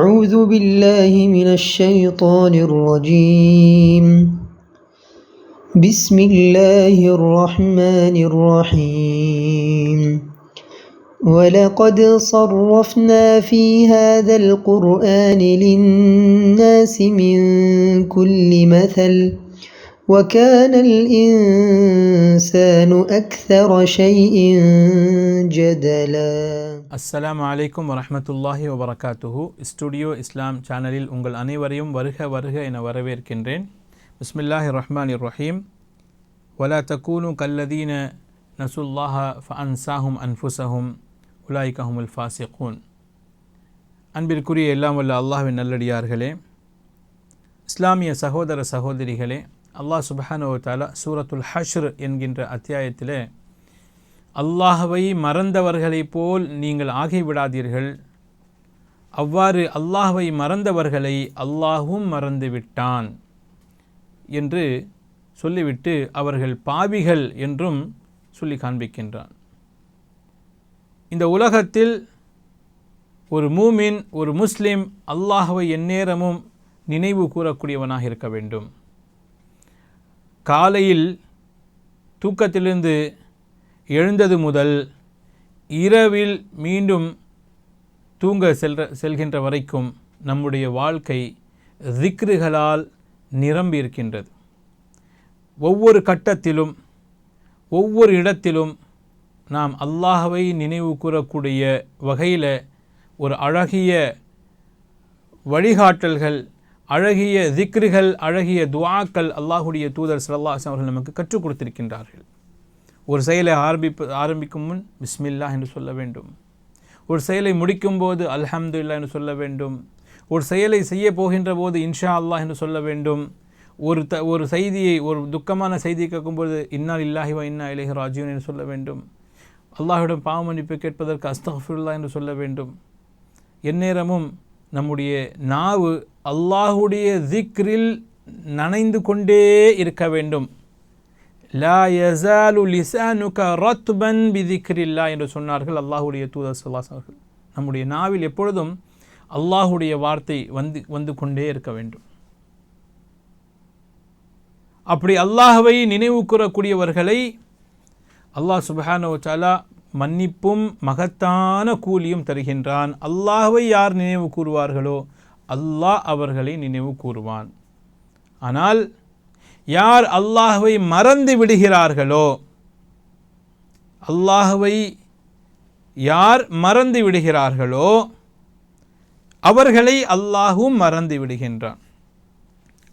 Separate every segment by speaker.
Speaker 1: أعوذ بالله من الشيطان الرجيم. بسم الله الرحمن الرحيم. ولقد صرفنا في هذا القرآن للناس من كل مثل وكان الإنسان أكثر شيء جدلا
Speaker 2: அஸ்ஸலாமு அலைக்கும் வரஹ்மத்துல்லாஹி வபரகாத்துஹு ஸ்டுடியோ இஸ்லாம் சேனலில் உங்கள் அனைவரையும் வருக வருக என வரவேற்கின்றேன் பிஸ்மில்லாஹி ரஹ்மான் ரஹீம் வலா தக்கூனு கல்லதீன நசுல்லாஹ ஃப அன்சாஹும் அன்ஃபுசஹும் உலாய்கஹுமுல் ஃபாசிகூன் அன்பிற்குரிய எல்லாம் வல்ல அல்லாஹ்வின் நல்லடியார்களே இஸ்லாமிய சகோதர சகோதரிகளே அல்லாஹ் சுபஹானு தாலா சூரத்துல் ஹஷ்ர் என்கின்ற அத்தியாயத்தில் அல்லாஹவை மறந்தவர்களைப் போல் நீங்கள் ஆகிவிடாதீர்கள். அவ்வாறு அல்லாஹவை மறந்தவர்களை அல்லாஹும் மறந்துவிட்டான் என்று சொல்லிவிட்டு அவர்கள் பாவிகள் என்றும் சொல்லி காண்பிக்கின்றான். இந்த உலகத்தில் ஒரு மூமின் ஒரு முஸ்லீம் அல்லாஹவை எந்நேரமும் நினைவு கூறக்கூடியவனாக இருக்க வேண்டும். காலையில் தூக்கத்திலிருந்து எழுந்தது முதல் இரவில் மீண்டும் தூங்க செல்ற செல்கின்ற வரைக்கும் நம்முடைய வாழ்க்கை திக்ருகளால் நிரம்பி இருக்கின்றது ஒவ்வொரு கட்டத்திலும் ஒவ்வொரு இடத்திலும் நாம் அல்லாஹவை நினைவு கூறக்கூடிய வகையில் ஒரு அழகிய வழிகாட்டல்கள் அழகிய திக்ருகள் அழகிய துவாக்கள் அல்லாஹுடைய தூதர் சல்லாஹ் அவர்கள் நமக்கு கற்றுக் கொடுத்திருக்கின்றார்கள். ஒரு செயலை ஆரம்பிப்பு ஆரம்பிக்கும் முன் பிஸ்மில்லா என்று சொல்ல வேண்டும். ஒரு செயலை முடிக்கும் போது அல்ஹம்துல்லா என்று சொல்ல வேண்டும். ஒரு செயலை செய்ய போகின்ற போது இன்ஷா அல்லாஹ் என்று சொல்ல வேண்டும். ஒரு த ஒரு செய்தியை ஒரு துக்கமான செய்தியை கேட்கும்போது இன்னால் இல்லாஹி வா இன்னா இலஹி ராஜீவன் என்று சொல்ல வேண்டும். அல்லாஹிடம் பாவ மன்னிப்பு கேட்பதற்கு அஸ்தஃபுல்லா என்று சொல்ல வேண்டும். எந்நேரமும் நம்முடைய நாவு அல்லாஹுடைய திக்ரில் நனைந்து கொண்டே இருக்க வேண்டும். லா யசாலு லிசானுக ரத்பன் பிதிக்ரில்லா என்று சொன்னார்கள் அல்லாஹுடைய தூதர் சுல்லாஸ் அவர்கள். நம்முடைய நாவில் எப்பொழுதும் அல்லாஹுடைய வார்த்தை வந்து வந்து கொண்டே இருக்க வேண்டும். அப்படி அல்லாஹவை நினைவு கூறக்கூடியவர்களை அல்லாஹ் சுபஹானோ சாலா மன்னிப்பும் மகத்தான கூலியும் தருகின்றான். அல்லாஹவை யார் நினைவு கூறுவார்களோ அல்லாஹ் அவர்களை நினைவு கூறுவான். ஆனால் யார் அல்லாஹுவை மறந்து விடுகிறார்களோ அல்லாஹுவை யார் மறந்து விடுகிறார்களோ அவர்களை அல்லாஹும் மறந்து விடுகின்றான்.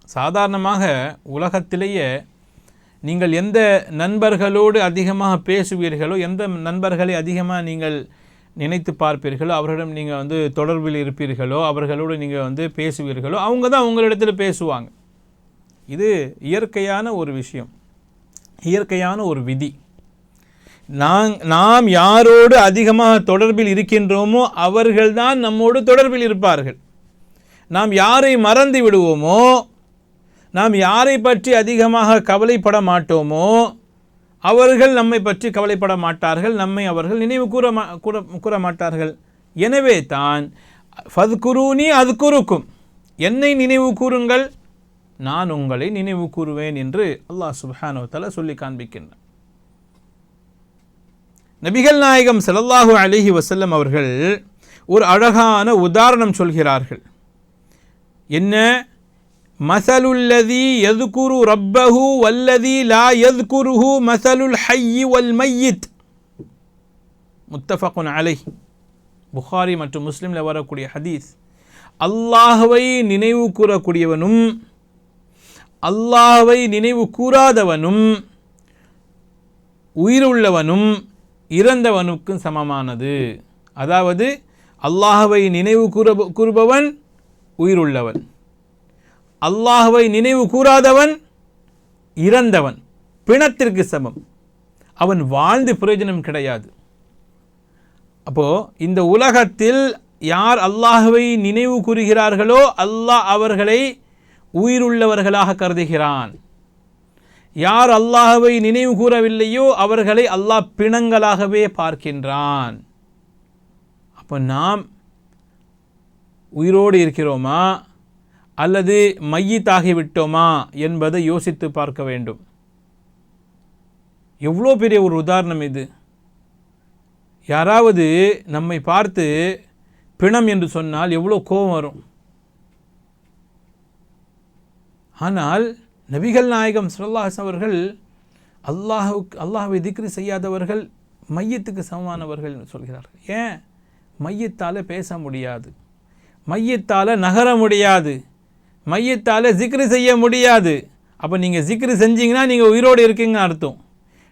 Speaker 2: சாதாரணமாக உலகத்திலேயே நீங்கள் எந்த நண்பர்களோடு அதிகமாக பேசுவீர்களோ எந்த நண்பர்களை அதிகமாக நீங்கள் நினைத்து பார்ப்பீர்களோ அவர்களிடம் நீங்கள் வந்து தொடர்பில் இருப்பீர்களோ அவர்களோடு நீங்கள் வந்து பேசுவீர்களோ அவங்க தான் உங்களிடத்தில் பேசுவாங்க. இது இயற்கையான ஒரு விஷயம். இயற்கையான ஒரு விதி. நாங் நாம் யாரோடு அதிகமாக தொடர்பில் இருக்கின்றோமோ அவர்கள்தான் நம்மோடு தொடர்பில் இருப்பார்கள். நாம் யாரை மறந்து விடுவோமோ நாம் யாரை பற்றி அதிகமாக கவலைப்பட மாட்டோமோ அவர்கள் நம்மை பற்றி கவலைப்பட மாட்டார்கள் நம்மை அவர்கள் நினைவு கூற மா கூற கூற மாட்டார்கள். எனவே தான் ஃபத்குருனி அது குறுக்கும் என்னை நினைவு கூறுங்கள் நான் உங்களை நினைவு கூறுவேன் என்று அல்லாஹ் சுபஹானோ சொல்லி காண்பிக்கின்றான். நபிகள் நாயகம் செல்லல்லாஹு அலிஹி வசல்லம் அவர்கள் ஒரு அழகான உதாரணம் சொல்கிறார்கள். என்ன? மசலுல்லதி எதுகுரு ரப்பஹு வல்லதி லா எதுகுருஹு மசலுல் ஹையி வல் மையித். முத்தஃபகுன் அலை புகாரி மற்றும் முஸ்லீமில் வரக்கூடிய ஹதீஸ். அல்லாஹுவை நினைவு கூறக்கூடியவனும் அல்லாஹுவை நினைவு கூறாதவனும் உயிருள்ளவனும் இறந்தவனுக்கும் சமமானது. அதாவது அல்லாஹவை நினைவு கூற கூறுபவன் உயிருள்ளவன். அல்லாஹுவை நினைவு கூறாதவன் இறந்தவன் பிணத்திற்கு சமம். அவன் வாழ்ந்து பிரயோஜனம் கிடையாது. அப்போது இந்த உலகத்தில் யார் அல்லாஹுவை நினைவு கூறுகிறார்களோ அல்லாஹ் அவர்களை உயிருள்ளவர்களாக கருதுகிறான். யார் அல்லாஹவை நினைவு கூறவில்லையோ அவர்களை அல்லாஹ் பிணங்களாகவே பார்க்கின்றான். அப்போ நாம் உயிரோடு இருக்கிறோமா? அல்லது மையத்தாகிவிட்டோமா என்பதை யோசித்து பார்க்க வேண்டும். எவ்வளோ பெரிய ஒரு உதாரணம் இது. யாராவது நம்மை பார்த்து பிணம் என்று சொன்னால் எவ்வளோ கோபம் வரும். ஆனால் நபிகள் நாயகம் சுல்லாஸ் அவர்கள் அல்லாஹுக்கு அல்லாஹ்வை திக்ரி செய்யாதவர்கள் மையத்துக்கு சமமானவர்கள் என்று சொல்கிறார்கள். ஏன்? மையத்தால் பேச முடியாது. மையத்தால் நகர முடியாது. மையத்தால் ஜிக்ரு செய்ய முடியாது. அப்போ நீங்கள் ஜிக்ரு செஞ்சீங்கன்னா நீங்கள் உயிரோடு இருக்கீங்கன்னு அர்த்தம்.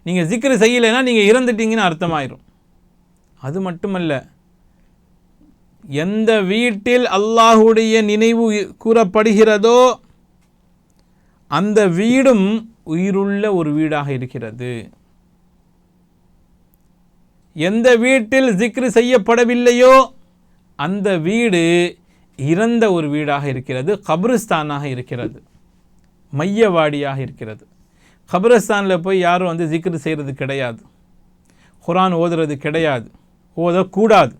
Speaker 2: நீங்கள் ஜிக்ரு செய்யலைன்னா நீங்கள் இறந்துட்டீங்கன்னு அர்த்தமாயிரும். அது மட்டுமல்ல எந்த வீட்டில் அல்லாஹுடைய நினைவு கூறப்படுகிறதோ அந்த வீடும் உயிருள்ள ஒரு வீடாக இருக்கிறது. எந்த வீட்டில் ஜிக்ரு செய்யப்படவில்லையோ அந்த வீடு இறந்த ஒரு வீடாக இருக்கிறது கபிரிஸ்தானாக இருக்கிறது மையவாடியாக இருக்கிறது. கபிரஸ்தானில் போய் யாரும் வந்து ஜிக்ரு செய்கிறது கிடையாது. குரான் ஓதுறது கிடையாது ஓதக்கூடாது.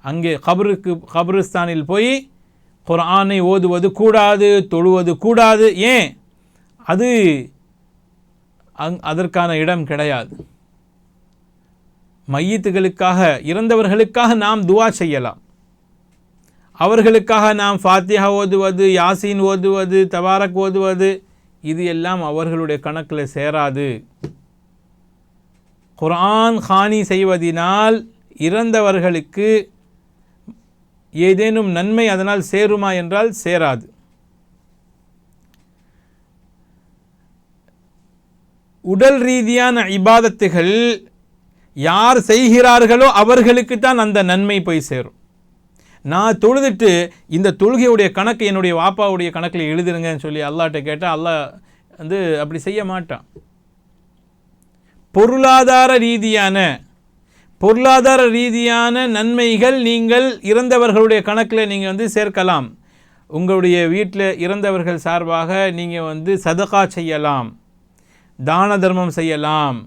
Speaker 2: அங்கே கபருக்கு கபிரிஸ்தானில் போய் குரானை ஓதுவது கூடாது தொழுவது கூடாது ஏன்? அது அங் அதற்கான இடம் கிடையாது. மையத்துகளுக்காக இறந்தவர்களுக்காக நாம் துவா செய்யலாம். அவர்களுக்காக நாம் ஃபாத்தியா ஓதுவது யாசீன் ஓதுவது தவாரக் ஓதுவது இது எல்லாம் அவர்களுடைய கணக்கில் சேராது. குரான் ஹானி செய்வதினால் இறந்தவர்களுக்கு ஏதேனும் நன்மை அதனால் சேருமா என்றால் சேராது. உடல் ரீதியான இபாதத்துகள் யார் செய்கிறார்களோ அவர்களுக்கு தான் அந்த நன்மை போய் சேரும். நான் தொழுதுட்டு இந்த தொழுகையுடைய கணக்கு என்னுடைய வாப்பாவுடைய கணக்கில் எழுதிருங்கன்னு சொல்லி அல்லாட்ட கேட்டால் அல்லாஹ் வந்து அப்படி செய்ய மாட்டான். பொருளாதார ரீதியான பொருளாதார ரீதியான நன்மைகள் நீங்கள் இறந்தவர்களுடைய கணக்கில் நீங்கள் வந்து சேர்க்கலாம். உங்களுடைய வீட்டில் இறந்தவர்கள் சார்பாக நீங்கள் வந்து சதகா செய்யலாம். தான தர்மம் செய்யலாம்.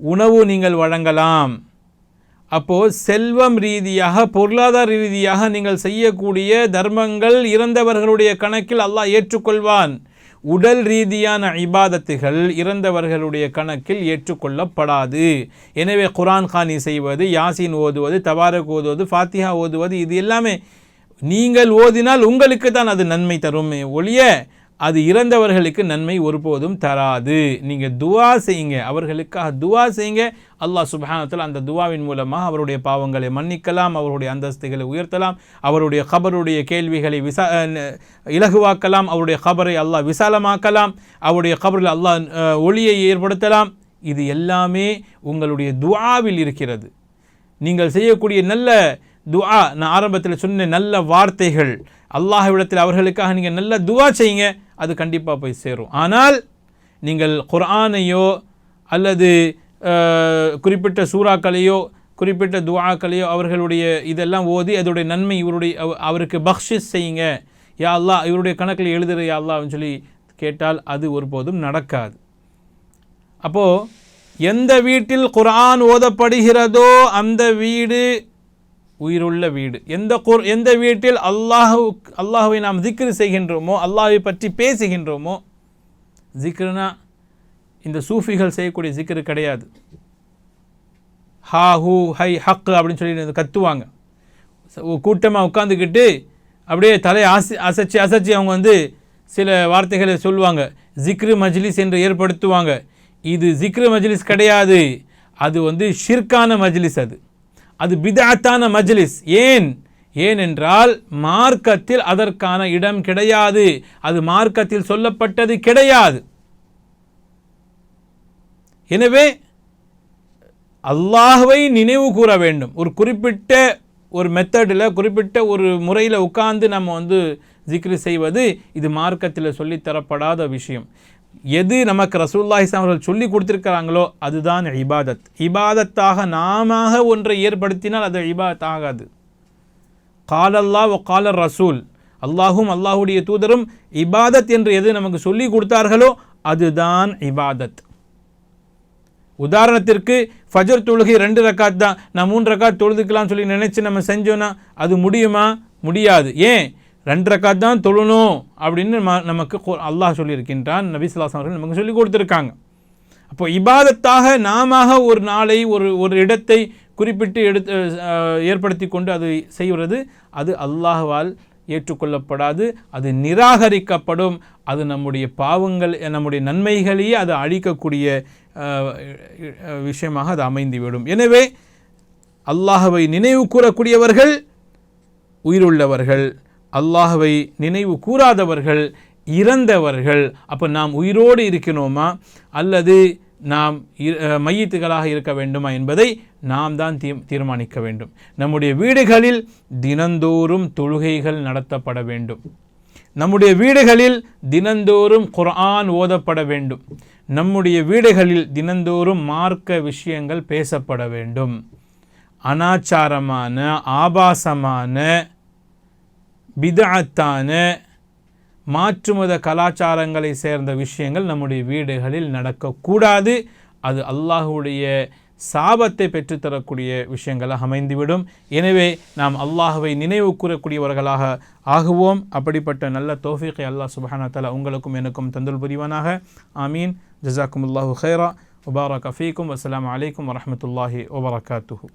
Speaker 2: உணவு நீங்கள் வழங்கலாம். அப்போது செல்வம் ரீதியாக பொருளாதார ரீதியாக நீங்கள் செய்யக்கூடிய தர்மங்கள் இறந்தவர்களுடைய கணக்கில் அல்லாஹ் ஏற்றுக்கொள்வான். உடல் ரீதியான இபாதத்துகள் இறந்தவர்களுடைய கணக்கில் ஏற்றுக்கொள்ளப்படாது. எனவே குரான் கானி செய்வது யாசின் ஓதுவது தபாரக் ஓதுவது ஃபாத்திஹா ஓதுவது இது எல்லாமே நீங்கள் ஓதினால் உங்களுக்கு தான் அது நன்மை தருமே. ஒழிய அது இறந்தவர்களுக்கு நன்மை ஒருபோதும் தராது. நீங்கள் துவா செய்யுங்க. அவர்களுக்காக துவா செய்யுங்க. அல்லாஹ் சுபஹானத்தில் அந்த துவாவின் மூலமாக அவருடைய பாவங்களை மன்னிக்கலாம் அவருடைய அந்தஸ்துகளை உயர்த்தலாம் அவருடைய கபருடைய கேள்விகளை விசா இலகுவாக்கலாம் அவருடைய கபரை அல்லாஹ் விசாலமாக்கலாம் அவருடைய கபரில் அல்லாஹ் ஒளியை ஏற்படுத்தலாம். இது எல்லாமே உங்களுடைய துவாவில் இருக்கிறது. நீங்கள் செய்யக்கூடிய நல்ல துஆ நான் ஆரம்பத்தில் சொன்ன நல்ல வார்த்தைகள் அல்லாஹ்விடத்தில் அவர்களுக்காக நீங்கள் நல்ல துவா செய்யுங்க அது கண்டிப்பாக போய் சேரும். ஆனால் நீங்கள் குர்ஆனையோ அல்லது குறிப்பிட்ட சூறாக்களையோ குறிப்பிட்ட துவாக்களையோ அவர்களுடைய இதெல்லாம் ஓதி அதோடைய நன்மை இவருடைய அவருக்கு பக்ஷிஸ் செய்யுங்க. யா அல்லா இவருடைய கணக்கில் எழுதுகிற யா அல்லான்னு சொல்லி கேட்டால் அது ஒருபோதும் நடக்காது. அப்போது எந்த வீட்டில் குரான் ஓதப்படுகிறதோ அந்த வீடு உயிருள்ள வீடு. எந்த குர் எந்த வீட்டில் அல்லாஹு அல்லாஹுவை நாம் ஜிக்ரு செய்கின்றோமோ அல்லாஹை பற்றி பேசுகின்றோமோ ஜிக்ருனா இந்த சூஃபிகள் செய்யக்கூடிய ஜிக்ரு கிடையாது. ஹா ஹூ ஹை ஹக் அப்படின்னு சொல்லி கத்துவாங்க. கூட்டமாக உட்காந்துக்கிட்டு அப்படியே தலையை அசி அசைச்சு அசைச்சு அவங்க வந்து சில வார்த்தைகளை சொல்லுவாங்க. ஜிக்ரு மஜ்லிஸ் என்று ஏற்படுத்துவாங்க. இது ஜிக்ரு மஜ்லிஸ் கிடையாது. அது வந்து ஷிர்கான மஜ்லிஸ் அது. அது பிதாத்தான மஜ்லிஸ். ஏன்? ஏனென்றால் மார்க்கத்தில் அதற்கான இடம் கிடையாது. அது மார்க்கத்தில் சொல்லப்பட்டது கிடையாது. எனவே அல்லாஹுவை நினைவு கூற வேண்டும். ஒரு குறிப்பிட்ட ஒரு மெத்தடில் குறிப்பிட்ட ஒரு முறையில் உட்கார்ந்து நம்ம வந்து ஜிக்ரு செய்வது இது மார்க்கத்தில் சொல்லித்தரப்படாத விஷயம். எது நமக்கு ரசூல்லா இஸ்லாம் அவர்கள் சொல்லி கொடுத்துருக்கிறாங்களோ அதுதான் இபாதத். இபாதத்தாக நாம ஒன்றை ஏற்படுத்தினால் அது இபாதத் ஆகாது காலல்லா ஒ காலர் ரசூல். அல்லாஹும் அல்லாஹுடைய தூதரும் இபாதத் என்று எது நமக்கு சொல்லி கொடுத்தார்களோ அதுதான் இபாதத். உதாரணத்திற்கு ஃபஜர் தொழுகை ரெண்டு ரக்காத் தான். நான் மூன்று ரக்காத் தொழுதுக்கலாம்னு சொல்லி நினச்சி நம்ம செஞ்சோன்னா அது முடியுமா? முடியாது. ஏன்? ரெண்டு ரக்காத் தான் தொழணும் அப்படின்னு நமக்கு அல்லாஹ் சொல்லியிருக்கின்றான். நபிசுல்லாஸ் அவர்கள் நமக்கு சொல்லி கொடுத்துருக்காங்க. அப்போ இபாதத்தாக நாம ஒரு நாளை ஒரு ஒரு இடத்தை குறிப்பிட்டு எடுத்து ஏற்படுத்தி கொண்டு அது செய்வது அது அல்லாஹ்வால் ஏற்றுக்கொள்ளப்படாது. அது நிராகரிக்கப்படும். அது நம்முடைய பாவங்கள் நம்முடைய நன்மைகளையே அது அழிக்கக்கூடிய விஷயமாக அது அமைந்துவிடும். எனவே அல்லாஹவை நினைவு கூறக்கூடியவர்கள் உயிருள்ளவர்கள். அல்லாஹுவை நினைவு கூறாதவர்கள் இறந்தவர்கள் அப்போ நாம் உயிரோடு இருக்கணுமா அல்லது நாம் மையத்துகளாக இருக்க வேண்டுமா என்பதை நாம் தான் தீ தீர்மானிக்க வேண்டும். நம்முடைய வீடுகளில் தினந்தோறும் தொழுகைகள் நடத்தப்பட வேண்டும். நம்முடைய வீடுகளில் தினந்தோறும் குர்ஆன் ஓதப்பட வேண்டும். நம்முடைய வீடுகளில் தினந்தோறும் மார்க்க விஷயங்கள் பேசப்பட வேண்டும். அனாச்சாரமான ஆபாசமான பிதாத்தான மாற்றுமத கலாச்சாரங்களை சேர்ந்த விஷயங்கள் நம்முடைய வீடுகளில் நடக்கக்கூடாது. அது அல்லாஹுடைய சாபத்தை பெற்றுத்தரக்கூடிய விஷயங்களாக அமைந்துவிடும். எனவே நாம் அல்லாஹுவை நினைவு கூறக்கூடியவர்களாக ஆகுவோம். அப்படிப்பட்ட நல்ல தோஃபிகை அல்லாஹ் சுபஹான தலா உங்களுக்கும் எனக்கும் தந்துல் புரிவானாக. ஆமீன். ஜஸாக்குமுல்லாஹு ஹைரா உபாரா கஃபீக்கும் வஸ்ஸலாமு அலைக்கும். வரஹ்மத்துல்லாஹி வபரகாத்துஹு